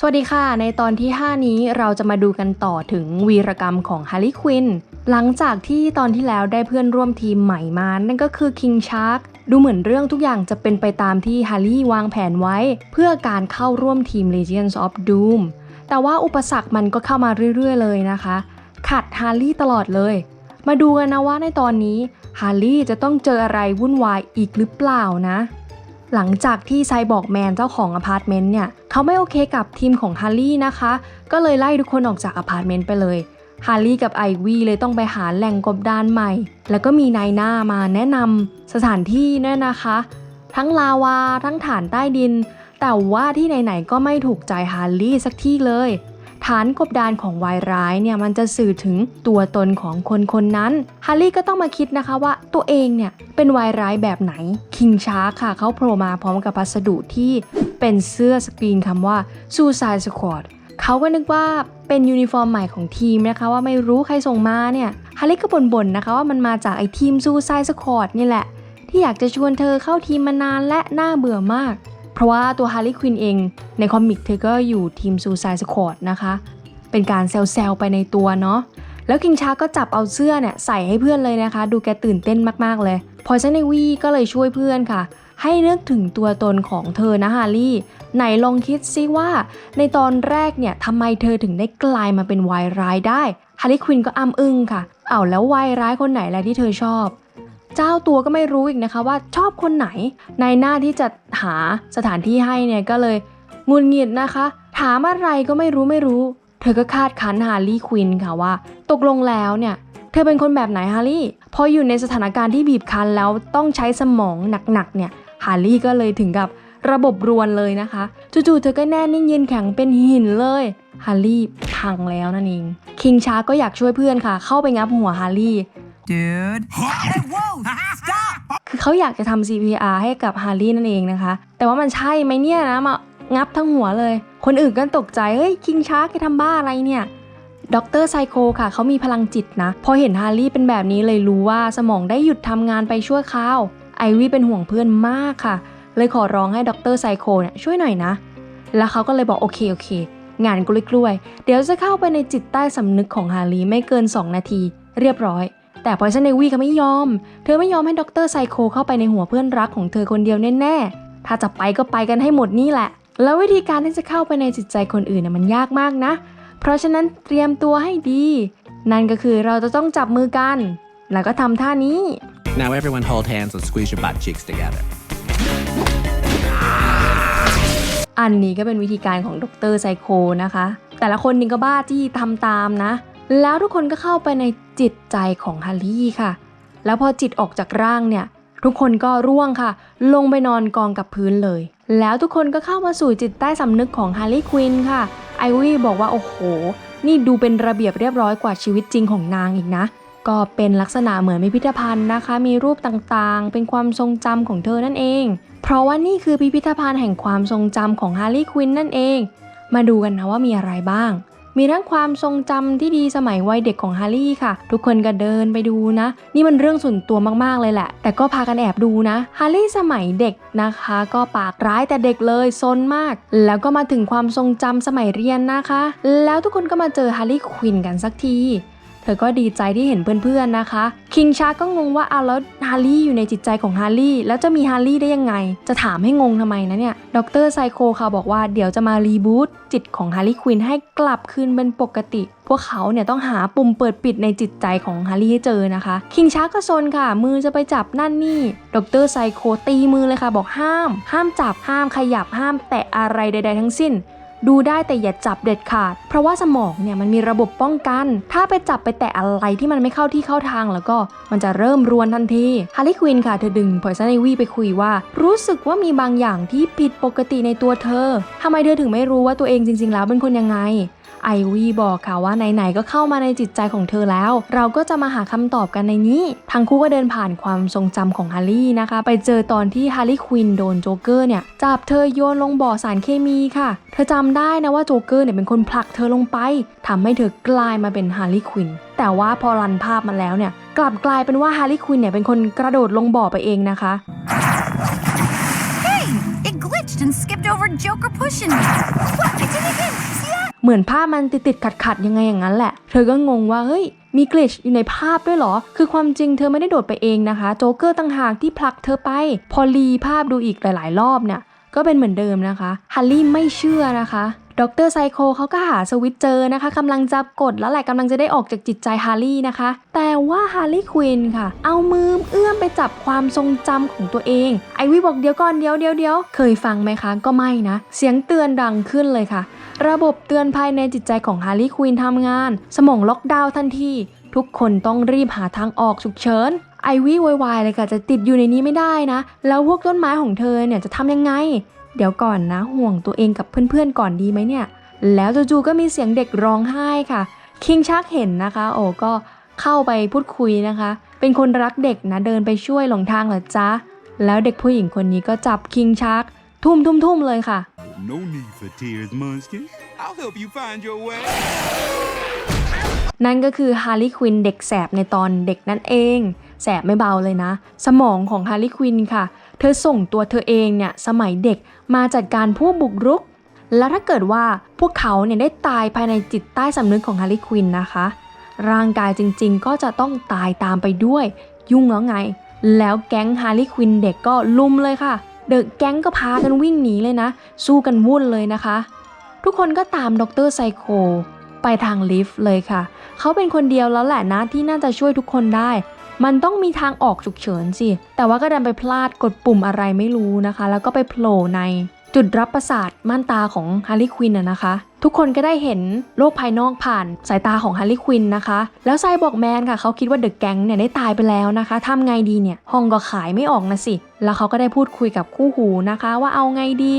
สวัสดีค่ะ ในตอนที่ 5 นี้เราจะมาดูกันต่อถึงวีรกรรมของฮาร์ลีควินหลังจากที่ตอนที่แล้วได้เพื่อนร่วมทีมใหม่มา นั่นก็คือคิงชาร์กดูเหมือนเรื่องทุกอย่างจะเป็นไปตามที่ฮาร์ลีวางแผนไว้ เพื่อการเข้าร่วมทีม Legions of Doom แต่ว่าอุปสรรคมันก็เข้ามาเรื่อย ๆ เลยนะคะ ขัดฮาร์ลีตลอดเลย มาดูกันนะว่าในตอนนี้ฮาร์ลีจะต้องเจออะไรวุ่นวายอีกหรือเปล่านะ หลังจากที่ไซบอร์กแมนเจ้าของอพาร์ตเมนต์เนี่ยเขาไม่โอเคกับทีมของฮาร์ลี่นะคะ ก็เลยไล่ทุกคนออกจากอพาร์ตเมนต์ไปเลยฮาร์ลี่กับไอวี่เลยต้องไปหาแหล่งกบดานใหม่ แล้วก็มีนายหน้ามาแนะนำสถานที่เนี่ยนะคะ ทั้งลาวาทั้งฐานใต้ดิน แต่ว่าที่ไหนๆก็ไม่ถูกใจฮาร์ลี่สักที่เลย ฐานกบดานของวายร้ายเนี่ยมันจะสื่อถึงตัวตนของคนคนนั้นฮาร์ลี่ก็ต้องมาคิดนะคะว่าตัวเองเนี่ยเป็นวายร้ายแบบไหนคิงชาร์ค่ะเขาโผล่มาพร้อมกับพัสดุที่เป็นเสื้อสกรีนคำว่า Suicide Squad เขาก็นึกว่าเป็นยูนิฟอร์มใหม่ของทีมนะคะว่าไม่รู้ใครส่งมาเนี่ยฮาร์ลี่ก็บ่นๆนะคะว่ามันมาจากไอทีม Suicide Squad นี่แหละที่อยากจะชวนเธอเข้าทีมมานานและน่าเบื่อมาก เพราะว่าตัวฮาร์ลีควินเองในคอมิกเธอก็อยู่ทีม Suicide Squad นะคะ เป็นการแซวๆไปในตัวเนาะแล้วคิงชาก็จับเอาเสื้อเนี่ยใส่ให้เพื่อนเลยนะคะ ดูแกตื่นเต้นมากๆเลย พอเซนนวีก็เลยช่วยเพื่อนค่ะ ให้นึกถึงตัวตนของเธอนะฮาร์ลี่ ไหนลองคิดซิว่า ในตอนแรกเนี่ยทำไมเธอถึงได้กลายมาเป็นวายร้ายได้ฮาร์ลี่ควินก็อ้ำอึ้งค่ะเอาแล้ววายร้ายคนไหนแหละที่เธอชอบ เจ้าตัวก็ไม่รู้อีกนะคะว่าชอบคนไหน ในหน้าที่จะหาสถานที่ให้เนี่ยก็เลยงุนงิดนะคะ ถามอะไรก็ไม่รู้ไม่รู้ เธอก็คาดคันฮาร์ลี่ควินค่ะว่า ตกลงแล้วเนี่ย เธอเป็นคนแบบไหนฮาร์ลี่พออยู่ในสถานการณ์ที่บีบคั้นแล้วต้องใช้สมองหนักๆเนี่ยฮาร์ลี่ก็เลยถึงกับระบบรวนเลยนะคะ จู่ๆเธอก็แน่นิ่งยืนแข็งเป็นหินเลยฮาร์ลี่พังแล้วนั่นเองคิงชาก็อยากช่วยเพื่อนค่ะ เข้าไปงับหัวฮาร์ลี่ Dude. Hey, whoa! Stop! คือเขาอยากจะทำ CPR ให้กับฮาร์ลี่นั่นเองนะคะ แต่ว่ามันใช่ไหมเนี่ยนะมางับทั้งหัวเลย คนอื่นก็ตกใจ เฮ้ย คิงชาร์กแกทำบ้าอะไรเนี่ยด็อกเตอร์ไซโคค่ะเขามีพลังจิตนะ พอเห็นฮาร์ลี่เป็นแบบนี้เลยรู้ว่าสมองได้หยุดทำงานไปชั่วคราว ไอวี่เป็นห่วงเพื่อนมากค่ะ เลยขอร้องให้ด็อกเตอร์ไซโคเนี่ยช่วยหน่อยนะ แล้วเขาก็เลยบอกโอเคโอเค งานกล้วยๆ เดี๋ยวจะเข้าไปในจิตใต้สำนึกของฮาร์ลี่ไม่เกิน 2 นาที เรียบร้อย แต่พอยซันเนวีก็ไม่ยอม เธอไม่ยอมให้ด็อกเตอร์ไซโคเข้าไปในหัวเพื่อนรักของเธอคนเดียวแน่ๆ ถ้าจะไปก็ไปกันให้หมดนี่แหละ แล้ววิธีการที่จะเข้าไปในจิตใจคนอื่นน่ะมันยากมากนะ เพราะฉะนั้นเตรียมตัวให้ดี นั่นก็คือเราจะต้องจับมือกัน แล้วก็ทำท่านี้ Now everyone hold hands and squeeze your butt cheeks together. อันนี้ก็เป็นวิธีการของดรไซโคนะคะ แต่ละคนนี่ก็บ้าที่ทำตามนะ แล้วทุกคนก็เข้าไปในจิตใจของฮาร์ลี่ค่ะ แล้วพอจิตออกจากร่างเนี่ย ทุกคนก็ร่วงค่ะ ลงไปนอนกองกับพื้นเลย แล้วทุกคนก็เข้ามาสู่จิตใต้สำนึกของฮาร์ลี่ควินค่ะ ไอวี่บอกว่าโอ้โห นี่ดูเป็นระเบียบเรียบร้อยกว่าชีวิตจริงของนางอีกนะ ก็เป็นลักษณะเหมือนพิพิธภัณฑ์นะคะ มีรูปต่างๆ เป็นความทรงจำของเธอนั่นเอง เพราะว่านี่คือพิพิธภัณฑ์แห่งความทรงจำของฮาร์ลีควินนั่นเอง มาดูกันนะว่ามีอะไรบ้าง มีทั้งความทรงจำที่ดีสมัยวัยเด็กของฮาร์รี่ค่ะ ทุกคนก็เดินไปดูนะ นี่มันเรื่องส่วนตัวมากๆเลยแหละ แต่ก็พากันแอบดูนะฮาร์รี่สมัยเด็กนะคะ ก็ปากร้ายแต่เด็กเลยซนมาก แล้วก็มาถึงความทรงจำสมัยเรียนนะคะ แล้วทุกคนก็มาเจอฮาร์รี่ควินกันสักที ธอก็ดีใจที่เห็นเพื่อนๆนะคะ คิงชาร์ก็งงว่าเอาแล้วฮาร์ลี่อยู่ในจิตใจของฮาร์ลี่แล้วจะมีฮาร์ลี่ได้ยังไง จะถามให้งงทำไมนะเนี่ย ดรไซโคค่ะบอกว่าเดี๋ยวจะมารีบูตจิตของฮาร์ลี่ควินให้กลับคืนเป็นปกติ พวกเขาเนี่ยต้องหาปุ่มเปิดปิดในจิตใจของฮาร์ลี่ให้เจอนะคะ คิงชาร์กก็ซนค่ะ มือจะไปจับนั่นนี่ ดรไซโคตีมือเลยค่ะ บอกห้าม ห้ามจับห้ามขยับห้ามแตะอะไรใด ๆ ทั้งสิ้น ดูได้แต่อย่าจับเด็ดขาด เพราะว่าสมองเนี่ยมันมีระบบป้องกัน ถ้าไปจับไปแตะอะไรที่มันไม่เข้าที่เข้าทางแล้วก็มันจะเริ่มรวนทันทีฮาร์ลีควินค่ะเธอดึงพอยซันไอวีไปคุยว่า รู้สึกว่ามีบางอย่างที่ผิดปกติในตัวเธอทำไมเธอถึงไม่รู้ว่าตัวเองจริง ๆ แล้วเป็นคนยังไง ไอวีบอกค่ะว่าไหนๆก็เข้ามาในจิตใจของเธอแล้ว เราก็จะมาหาคำตอบกันในนี้ ทั้งคู่ก็เดินผ่านความทรงจำของฮาร์ลี่นะคะ ไปเจอตอนที่ฮาร์ลี่ควินโดนโจ๊กเกอร์เนี่ย จับเธอโยนลงบ่อสารเคมีค่ะ เธอจำได้นะว่าโจ๊กเกอร์เนี่ยเป็นคนผลักเธอลงไปทำให้เธอกลายมาเป็นฮาร์ลี่ควินแต่ว่าพอรันภาพมาแล้วเนี่ย กลับกลายเป็นว่าฮาร์ลี่ควินเนี่ยเป็นคนกระโดดลงบ่อไปเองนะคะ Hey! It glitched and skipped over Joker pushing me. What? I did it again! เหมือนภาพมันติดติดขัดขัดๆยังไงอย่างนั้นแหละ เธอก็งงว่าเฮ้ยมีกลิชอยู่ในภาพด้วยเหรอ คือความจริงเธอไม่ได้โดดไปเองนะคะ โจ๊กเกอร์ต่างหากที่ผลักเธอไป พอรีภาพดูอีกหลาย ๆ รอบเนี่ยก็เป็นเหมือนเดิมนะคะ ฮันลี่ไม่เชื่อนะคะดรไซโคเขาก็หาสวิตเจอนะคะกำลังจะกดแล้วแหละกำลังจะได้ออกจากจิตใจฮาร์ลี่นะคะ แต่ว่าฮาร์ลี่ควินค่ะ เอามือเอื้อมไปจับความทรงจำของตัวเอง ไอวี่บอกเดี๋ยวก่อนเดี๋ยวเดี๋ยวเดี๋ยวเคยฟังไหมคะ ก็ไม่นะ เสียงเตือนดังขึ้นเลยค่ะ ระบบเตือนภายในจิตใจของฮาร์ลี่ควินทำงาน สมองล็อกดาวน์ทันที ทุกคนต้องรีบหาทางออกฉุกเฉินไอวี่วยวายเลยค่ะจะติดอยู่ในนี้ไม่ได้นะ แล้วพวกต้นไม้ของเธอเนี่ยจะทำยังไง เดี๋ยวก่อนนะห่วงตัวเองกับเพื่อนๆก่อนดีไหมเนี่ย แล้วจู่ๆก็มีเสียงเด็กร้องไห้ค่ะ คิงชักเห็นนะคะ โอ้ก็เข้าไปพูดคุยนะคะ เป็นคนรักเด็กนะเดินไปช่วยหลงทางเหรอจ๊ะ แล้วเด็กผู้หญิงคนนี้ก็จับคิงชัก ทุ่มทุ่มทุ่มเลยค่ะ No need for tears, Munchkin. I'll help you find your way. นั่นก็คือฮาร์ลีควินเด็กแสบในตอนเด็กนั่นเอง แสบไม่เบาเลยนะ สมองของฮาร์ลีควินค่ะ เธอส่งตัวเธอเองเนี่ยสมัยเด็กมาจัดการผู้บุกรุก แล้วถ้าเกิดว่าพวกเขาเนี่ยได้ตายภายในจิตใต้สำนึกของฮาร์ลีควินนะคะ ร่างกายจริงๆ ก็จะต้องตายตามไปด้วย ยุ่งแล้วไง แล้วแก๊งฮาร์ลีควินเด็กก็ลุมเลยค่ะ เดอะแก๊งก็พากันวิ่งหนีเลยนะ สู้กันวุ่นเลยนะคะ ทุกคนก็ตามดรไซโคไปทางลิฟต์เลยค่ะ เขาเป็นคนเดียวแล้วแหละนะที่น่าจะช่วยทุกคนได้ มันต้องมีทางออกฉุกเฉินสิ แต่ว่าก็ดันไปพลาดกดปุ่มอะไรไม่รู้นะคะ แล้วก็ไปโผล่ใน จุดรับประสาทม่านตาของฮาร์ลีควินนะนะคะ ทุกคนก็ได้เห็นโลกภายนอกผ่านสายตาของฮาร์ลีควินนะคะ แล้วไซบอกแมนค่ะเขาคิดว่าเดอะแก๊งเนี่ยได้ตายไปแล้วนะคะทำไงดีเนี่ยห้องก็ขายไม่ออกนะสิ แล้วเขาก็ได้พูดคุยกับคู่หูนะคะ ว่าเอาไงดี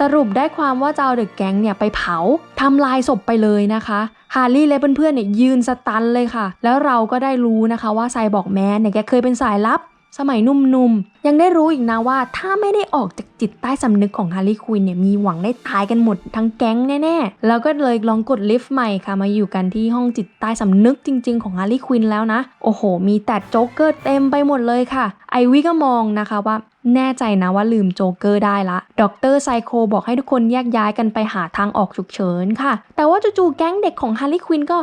สรุปได้ความว่าจะเอาเดอะแก๊งเนี่ยไปเผาทำลายศพไปเลยนะคะฮาร์รี่และเพื่อนๆเนี่ยยืนสตันเลยค่ะ แล้วเราก็ได้รู้นะคะว่าไซบอกแมนเนี่ยแกเคยเป็นสายลับ สมัยหนุ่มๆ ยังได้รู้อีกนะว่าถ้าไม่ได้ออกจากจิตใต้สำนึกของฮาร์รี่ควินเนี่ยมีหวังได้ตายกันหมดทั้งแก๊งแน่ๆ แล้วก็เลยลองกดลิฟต์ใหม่ค่ะ มาอยู่กันที่ห้องจิตใต้สำนึกจริงๆ ของฮาร์รี่ควินแล้วนะ โอ้โห มีแต่โจ๊กเกอร์เต็มไปหมดเลยค่ะ ไอวี่ก็มองนะคะว่าแน่ใจนะว่าลืมโจ๊กเกอร์ได้ละ ดรไซโคบอกให้ทุกคนแยกย้ายกันไปหาทางออกฉุกเฉินค่ะ แต่ว่าจู่ๆแก๊งเด็กของฮาร์รี่ควินก็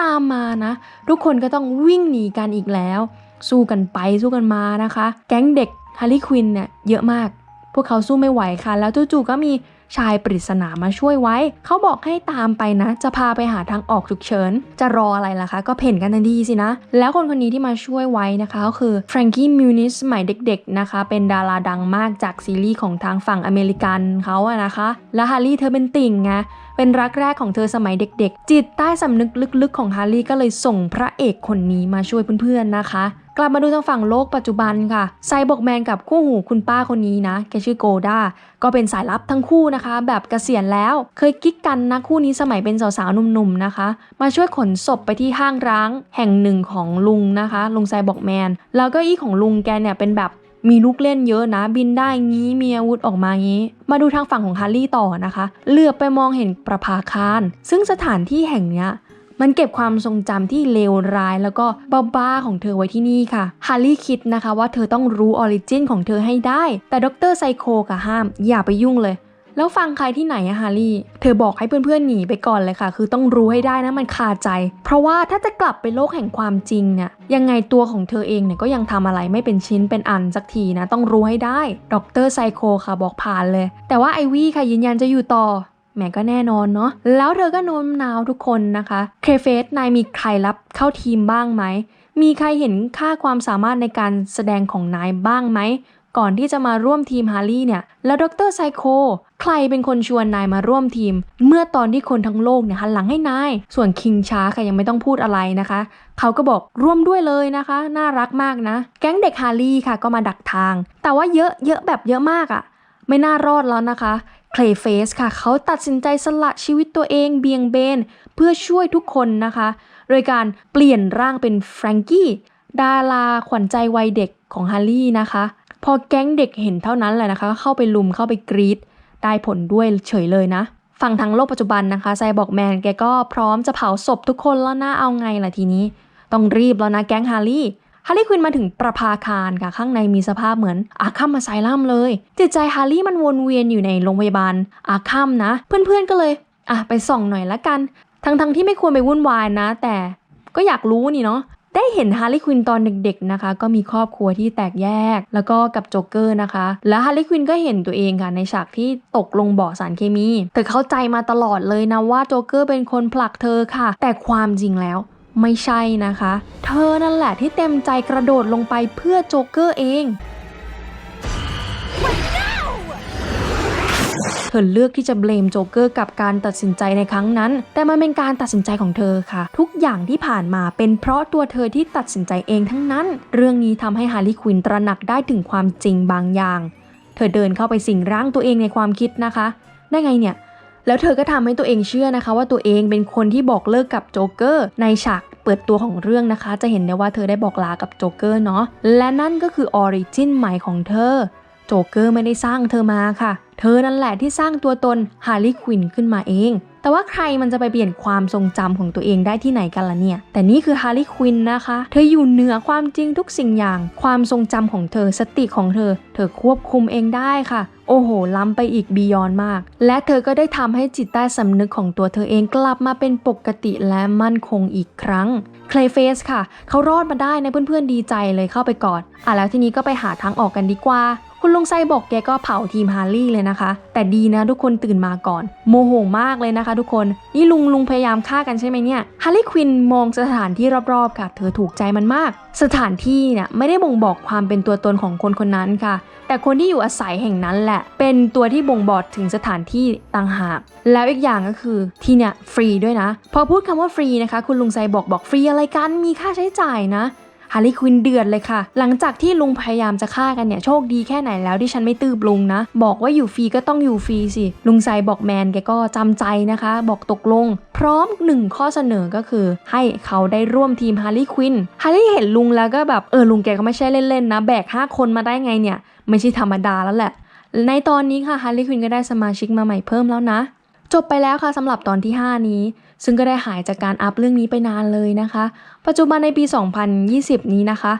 ตามมานะ ทุกคนก็ต้องวิ่งหนีกันอีกแล้ว สู้กันไปสู้กันมานะคะ แก๊งเด็กฮาร์ลีควินเนี่ยเยอะมาก พวกเขาสู้ไม่ไหวค่ะ แล้วจู่ๆก็มีชายปริศนามาช่วยไว้ เขาบอกให้ตามไปนะ จะพาไปหาทางออกฉุกเฉิน จะรออะไรล่ะคะ ก็เพ่นกันทันทีสินะ แล้วคนคนนี้ที่มาช่วยไว้นะคะ ก็คือแฟรงกี้มิวนิสสมัยเด็กๆนะคะ เป็นดาราดังมากจากซีรีส์ของทางฝั่งอเมริกันเขาอะนะคะ และฮาร์รี่เธอเป็นติ่งไงเป็นรักแรกของเธอสมัยเด็กๆ จิตใต้สำนึกลึกๆ ของฮาร์รี่ก็เลยส่งพระเอกคนนี้มาช่วยเพื่อนๆนะคะ กลับมาดูทางฝั่งโลกปัจจุบันค่ะไซบอร์กแมนกับคู่หูคุณป้าคนนี้นะแกชื่อโกดาก็เป็นสายลับทั้งคู่นะคะ แบบเกษียณแล้วเคยกิ๊กกันนะคู่นี้สมัยเป็นสาวๆหนุ่มๆนะคะ มาช่วยขนศพไปที่ห้างร้างแห่งหนึ่งของลุงนะคะลุงไซบอร์กแมนแล้วก็อี้ของลุงแกเนี่ยเป็นแบบมีลูกเล่นเยอะนะบินได้งี้มีอาวุธออกมางี้ มาดูทางฝั่งของฮาร์รี่ต่อนะคะเหลือบไปมองเห็นประภาคาร ซึ่งสถานที่แห่งเนี้ย มันเก็บความทรงจำที่เลวร้ายแล้วก็บ้าๆของเธอไว้ที่นี่ค่ะฮาร์รี่คิดนะคะว่าเธอต้องรู้ออริจินของเธอให้ได้ แต่ดรไซโคก็ห้าม อย่าไปยุ่งเลย แล้วฟังใครที่ไหนอะฮาร์รี่ เธอบอกให้เพื่อนๆหนีไปก่อนเลยค่ะ คือต้องรู้ให้ได้นะมันคาใจ เพราะว่าถ้าจะกลับไปโลกแห่งความจริงเนี่ยยังไงตัวของเธอเองเนี่ยก็ยังทำอะไรไม่เป็นชิ้นเป็นอันสักทีนะต้องรู้ให้ได้ดรไซโคค่ะบอกผ่านเลย แต่ว่าไอวี่ค่ะยืนยันจะอยู่ต่อ แหมก็แน่นอนเนาะแล้วเธอก็โน้มน้าวทุกคนนะคะเคเฟสนายมีใครรับเข้าทีมบ้างไหมมีใครเห็นค่าความสามารถในการแสดงของนายบ้างไหมก่อนที่จะมาร่วมทีมฮาร์รี่เนี่ย แล้วดรไซโค ใครเป็นคนชวนนายมาร่วมทีม เมื่อตอนที่คนทั้งโลกเนี่ยหันหลังให้นาย ส่วนคิงช้าค่ะยังไม่ต้องพูดอะไรนะคะ เขาก็บอกร่วมด้วยเลยนะคะ น่ารักมากนะ แก๊งเด็กฮาร์รี่ค่ะก็มาดักทาง แต่ว่าเยอะเยอะแบบเยอะมากอะ่ะ ไม่น่ารอดแล้วนะคะ เคลเฟสค่ะ เขาตัดสินใจสละชีวิตตัวเองเบี่ยงเบน เพื่อช่วยทุกคนนะคะ โดยการเปลี่ยนร่างเป็นแฟรงกี้ดาราขวัญใจวัยเด็กของฮาร์รี่นะคะ พอแก๊งเด็กเห็นเท่านั้นแหละนะคะก็เข้าไปลุมเข้าไปกรีดได้ผลด้วยเฉยเลยนะ ฝั่งทางโลกปัจจุบันนะคะไซบอกแมนแกก็พร้อมจะเผาศพทุกคนแล้วนะเอาไงล่ะทีนี้ ต้องรีบแล้วนะแก๊งฮาร์รี่ ฮาร์รี่ควินมาถึงประภาคารค่ะข้างในมีสภาพเหมือนอาคัมมาไซลัมเลย จิตใจฮาร์รี่มันวนเวียนอยู่ในโรงพยาบาลอาคัมนะ เพื่อนๆก็เลยอะไปส่องหน่อยละกัน ทั้งๆที่ไม่ควรไปวุ่นวายนะ แต่ก็อยากรู้นี่เนาะได้เห็นฮาร์ลีควินตอนเด็กๆนะคะ ก็มีครอบครัวที่แตกแยก แล้วก็กับโจ๊กเกอร์นะคะ และฮาร์ลีควินก็เห็นตัวเองค่ะในฉากที่ตกลงบ่อสารเคมี เธอเข้าใจมาตลอดเลยนะว่าโจ๊กเกอร์เป็นคนผลักเธอค่ะ แต่ความจริงแล้ว ไม่ใช่นะคะ เธอนั่นแหละที่เต็มใจกระโดดลงไปเพื่อโจ๊กเกอร์เองเธอเลือกที่จะเบลมโจ๊กเกอร์กับการตัดสินใจในครั้งนั้น แต่มันเป็นการตัดสินใจของเธอค่ะ ทุกอย่างที่ผ่านมาเป็นเพราะตัวเธอที่ตัดสินใจเองทั้งนั้น เรื่องนี้ทำให้ฮาร์ลีควินตระหนักได้ถึงความจริงบางอย่าง เธอเดินเข้าไปสิงร่างตัวเองในความคิดนะคะ ได้ไงเนี่ย แล้วเธอก็ทำให้ตัวเองเชื่อนะคะ ว่าตัวเองเป็นคนที่บอกเลิกกับโจ๊กเกอร์ในฉากเปิดตัวของเรื่องนะคะ จะเห็นได้ว่าเธอได้บอกลากับโจ๊กเกอร์เนาะและนั่นก็คือออริจินใหม่ของเธอโจ๊กเกอร์ไม่ได้สร้างเธอมาค่ะ เธอนั่นแหละที่สร้างตัวตนฮาร์ลีควินขึ้นมาเอง แต่ว่าใครมันจะไปเปลี่ยนความทรงจำของตัวเองได้ที่ไหนกันล่ะเนี่ย แต่นี่คือฮาร์ลีควินนะคะ เธออยู่เหนือความจริงทุกสิ่งอย่าง ความทรงจำของเธอสติของเธอ เธอควบคุมเองได้ค่ะโอ้โห ล้ำไปอีกบียอนมาก และเธอก็ได้ทำให้จิตใต้สำนึกของตัวเธอเองกลับมาเป็นปกติและมั่นคงอีกครั้ง เคลเฟสค่ะ เขารอดมาได้นะเพื่อนๆดีใจเลยเข้าไปกอดอะแล้วทีนี้ก็ไปหาทางออกกันดีกว่า คุณลุงไซบอกแกก็เผาทีมฮาร์ลี่เลยนะคะ แต่ดีนะทุกคนตื่นมาก่อน โมโหมากเลยนะคะทุกคน นี่ลุงลุงพยายามฆ่ากันใช่ไหมเนี่ย ฮาร์ลี่ควินมองสถานที่รอบๆค่ะ เธอถูกใจมันมาก สถานที่เนี่ยไม่ได้บ่งบอกความเป็นตัวตนของคนคนนั้นค่ะ แต่คนที่อยู่อาศัยแห่งนั้นแหละ เป็นตัวที่บ่งบอกถึงสถานที่ต่างหาก แล้วอีกอย่างก็คือที่เนี่ยฟรีด้วยนะ พอพูดคำว่าฟรีนะคะ คุณลุงไซบอกบอกฟรีอะไรกัน มีค่าใช้จ่ายนะาร์ลีควินเดือดเลยค่ะ หลังจากที่ลุงพยายามจะฆ่ากันเนี่ยโชคดีแค่ไหนแล้วที่ฉันไม่ตืบลุงนะ บอกว่าอยู่ฟรีก็ต้องอยู่ฟรีสิ ลุงไซบอกแมนแกก็จำใจนะคะ บอกตกลง พร้อมหนึ่งข้อเสนอก็คือ ให้เขาได้ร่วมทีมฮาร์ลีควินฮาร์ลีเห็นลุงแล้วก็แบบเออลุงแกก็ไม่ใช่เล่นๆนะ แบก 5 คนมาได้ไงเนี่ย ไม่ใช่ธรรมดาแล้วแหละ ในตอนนี้ค่ะฮาร์ลีควินก็ได้สมาชิกมาใหม่เพิ่มแล้วนะจบไปแล้วค่ะสำหรับตอนที่ 5 นี้ ซึ่งก็ได้หายจากการอัพเรื่องนี้ไปนานเลยนะคะ ปัจจุบันในปี 2020 นี้นะคะ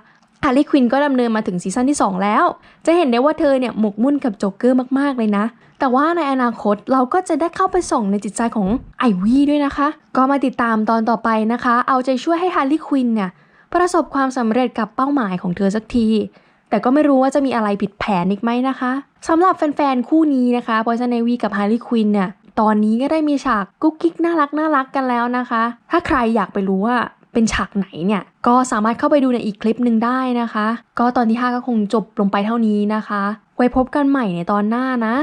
ฮาร์ลีควินก็ดำเนินมาถึงซีซั่นที่ 2 แล้ว จะเห็นได้ว่าเธอเนี่ยหมกมุ่นกับโจ๊กเกอร์มากๆเลยนะ แต่ว่าในอนาคตเราก็จะได้เข้าไปส่องในจิตใจของไอวี่ด้วยนะคะ ก็มาติดตามตอนต่อไปนะคะ เอาใจช่วยให้ฮาร์ลีควินเนี่ยประสบความสำเร็จกับเป้าหมายของเธอสักที แต่ก็ไม่รู้ว่าจะมีอะไรผิดแผนอีกไหมนะคะสำหรับแฟนๆ คู่นี้นะคะพอยซันเนวีกับฮาร์ลีควินเนี่ย ตอนนี้ก็ได้มีฉากกุ๊กกิ๊กน่ารักน่ารักกันแล้วนะคะ ถ้าใครอยากไปรู้ว่าเป็นฉากไหนเนี่ย ก็สามารถเข้าไปดูในอีกคลิปหนึ่งได้นะคะ ก็ตอนที่ 5 ก็คงจบลงไปเท่านี้นะคะ ไว้พบกันใหม่ในตอนหน้านะ